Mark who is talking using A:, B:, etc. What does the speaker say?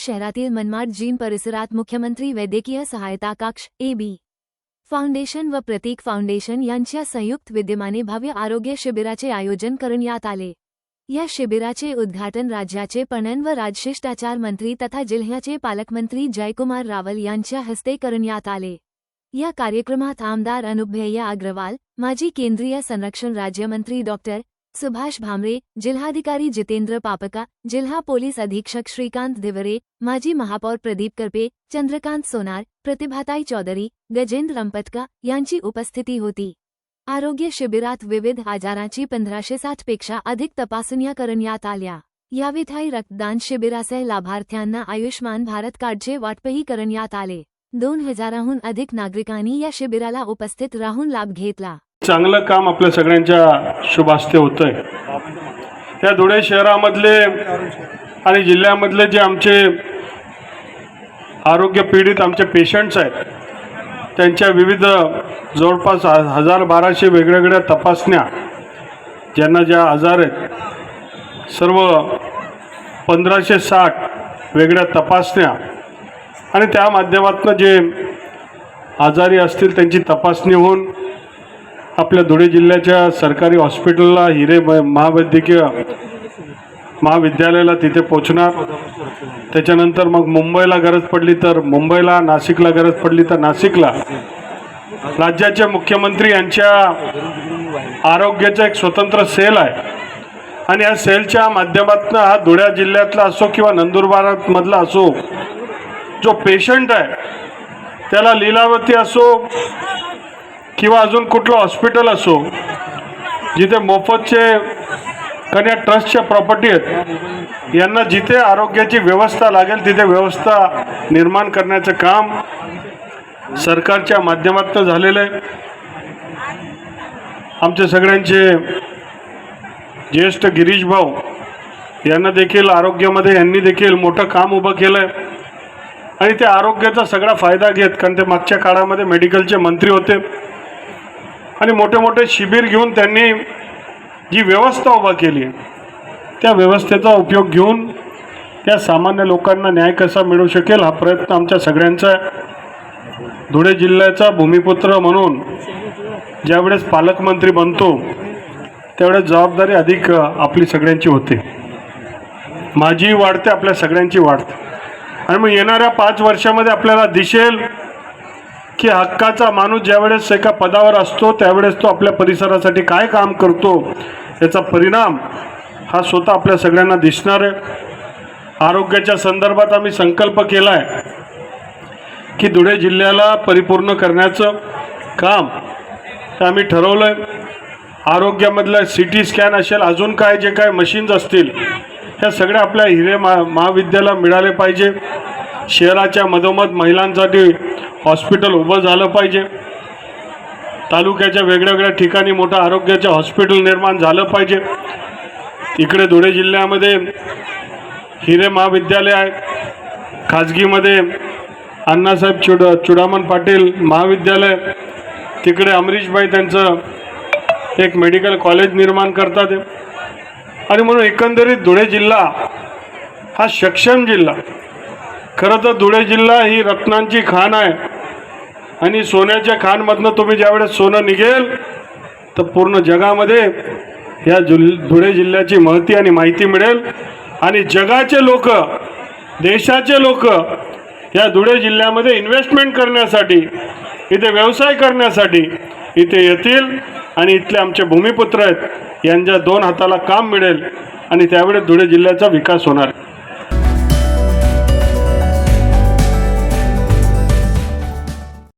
A: शहरातील मनमाड जिम परिसरात मुख्यमंत्री वैद्यकीय सहायता कक्ष ए बी. फाउंडेशन व प्रतीक फाउंडेशन यांच्या संयुक्त विद्यमाने भव्य आरोग्य शिबिराचे आयोजन करण्यात आले. या शिबिराचे उद्घाटन राज्याचे पणन व राजशिष्टाचार मंत्री तथा जिल्ह्याचे पालकमंत्री जयकुमार रावल यांच्या हस्ते करण्यात आले. या कार्यक्रमात आमदार अनुभय्य अग्रवाल माजी केंद्रीय संरक्षण राज्यमंत्री डॉक्टर सुभाष भामरे जिल्हाधिकारी जितेंद्र पापका जिल्हा पोलीस अधीक्षक श्रीकांत दिवरे माजी महापौर प्रदीप करपे चंद्रकांत सोनार प्रतिभाताई चौधरी गजेंद्र रंपटका यांची उपस्थिती होती आरोग्य शिबिरात विविध आजारांची पंधराशे साठ पेक्षा अधिक तपासण्या करण्यात आल्या याविधाई रक्तदान शिबिरासह लाभार्थ्यांना आयुष्मान भारत कार्डचे वाटपही करण्यात आले दोन हजाराहून अधिक नागरिकांनी या शिबिराला उपस्थित राहून लाभ घेतला
B: चांगलं काम आपल्या सगळ्यांच्या शुभास्ते होतंय. त्या धुळे शहरामधले आणि जिल्ह्यामधले जे आमचे आरोग्य पीडित आमचे पेशंट्स आहेत त्यांच्या विविध जवळपास हजार बाराशे वेगवेगळ्या तपासण्या ज्यांना ज्या आजार आहेत सर्व पंधराशे साठ वेगळ्या तपासण्या आणि त्या माध्यमातून जे आजारी असतील त्यांची तपासणी होऊन आपल्या धुळे जिल्ह्याच्या सरकारी हॉस्पिटलला हिरे महावैद्यकीय महाविद्यालयाला तिथे पोचणार त्याच्यानंतर मग मुंबईला गरज पडली तर मुंबईला नाशिकला गरज पडली तर नाशिकला. राज्याचे मुख्यमंत्री यांच्या आरोग्याचं एक स्वतंत्र सेल आहे. आणि या सेलच्या माध्यमातून हा धुळ्या जिल्ह्यातला असो किंवा नंदुरबारमधला असो जो पेशंट आहे त्याला लीलावती असो किंवा अजून कुठलं हॉस्पिटल असो जिथे मोफतचे कन्या ट्रस्टच्या प्रॉपर्टी आहेत यांना जिथे आरोग्याची व्यवस्था लागेल तिथे व्यवस्था निर्माण करण्याचं काम सरकारच्या माध्यमातून झालेलं आहे. आमचे सगळ्यांचे ज्येष्ठ गिरीश भाऊ यांना देखील आरोग्यामध्ये यांनी देखील मोठं काम उभं केलं आहे आणि ते आरोग्याचा सगळा फायदा घेत कारण ते मागच्या काळामध्ये मेडिकलचे मंत्री होते. आणि मोठे मोठे शिबिर घेऊन त्यांनी जी व्यवस्था उभा केली त्या व्यवस्थेचा उपयोग घेऊन त्या सामान्य लोकांना न्याय कसा मिळू शकेल हा प्रयत्न आमच्या सगळ्यांचा आहे. धुळे जिल्ह्याचा भूमिपुत्र म्हणून ज्यावेळेस पालकमंत्री बनतो त्यावेळेस जबाबदारी अधिक आपली सगळ्यांची होते. माझी वाढते आपल्या सगळ्यांची वाढते. आणि मग येणाऱ्या पाच वर्षामध्ये आपल्याला दिसेल की हक्काचा माणूस ज्यावेळेस एका पदावर असतो त्यावेळेस तो आपल्या परिसरासाठी काय काम करतो याचा परिणाम हा स्वतः आपल्या सगळ्यांना दिसणार आहे. आरोग्याच्या संदर्भात आम्ही संकल्प केला आहे की धुळे जिल्ह्याला परिपूर्ण करण्याचं काम हे आम्ही ठरवलं आहे आरोग्यामधलं सी टी स्कॅन असेल अजून काय जे काय मशीन्स असतील ह्या सगळ्या आपल्या हिरे महा महाविद्याला मिळाले पाहिजे. शहराच्या मधोमध महिलांसाठी हॉस्पिटल उभं झालं पाहिजे. तालुक्याच्या वेगळ्या वेगळ्या ठिकाणी मोठं आरोग्याचं हॉस्पिटल निर्माण झालं पाहिजे. इकडे धुळे जिल्ह्यामध्ये हिरे महाविद्यालय आहे. खाजगीमध्ये अण्णासाहेब चुड चुडामण पाटील महाविद्यालय. तिकडे अमरीशबाई त्यांचं एक मेडिकल कॉलेज निर्माण करतात. आणि म्हणून एकंदरीत धुळे जिल्हा हा सक्षम जिल्हा. खरं तर धुळे जिल्हा ही रत्नांची खाण आहे. आणि सोन्याच्या खाणमधनं तुम्ही ज्यावेळेस सोनं निघेल तर पूर्ण जगामध्ये या जुल धुळे जिल्ह्याची महती आणि माहिती मिळेल. आणि जगाचे लोक देशाचे लोक या धुळे जिल्ह्यामध्ये इन्व्हेस्टमेंट करण्यासाठी इथे व्यवसाय करण्यासाठी इथे येतील. आणि इथले आमचे भूमिपुत्र आहेत यांच्या दोन हाताला काम मिळेल. आणि त्यावेळेस धुळे जिल्ह्याचा विकास होणार.